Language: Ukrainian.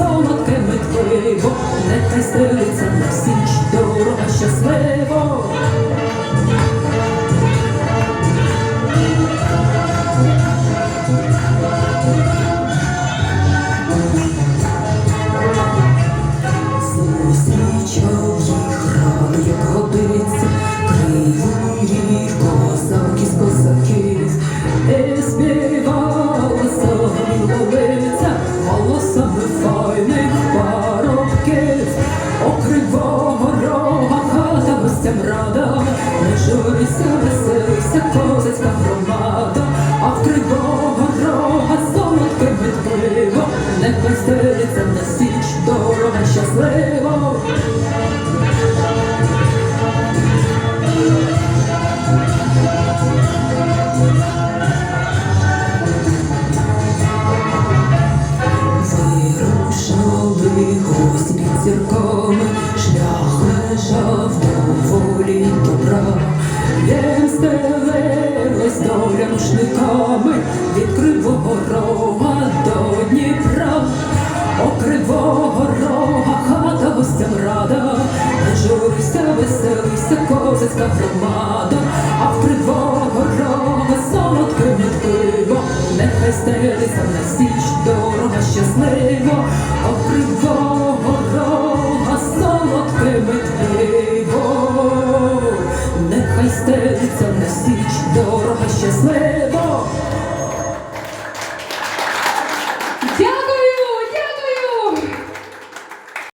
рога солодке хата гостям рада, не журися, веселися, козацька громада, а в кривого рога солодке від нехай не на Їм стелилась доля від кривого рога до Дніпра, О кривого рога хата гостям рада, не журися, веселися, козацька громада, а в кривого рога солодке відпиво, нехай стелиться на січ дорога щасливо, о кривого Дорога ще.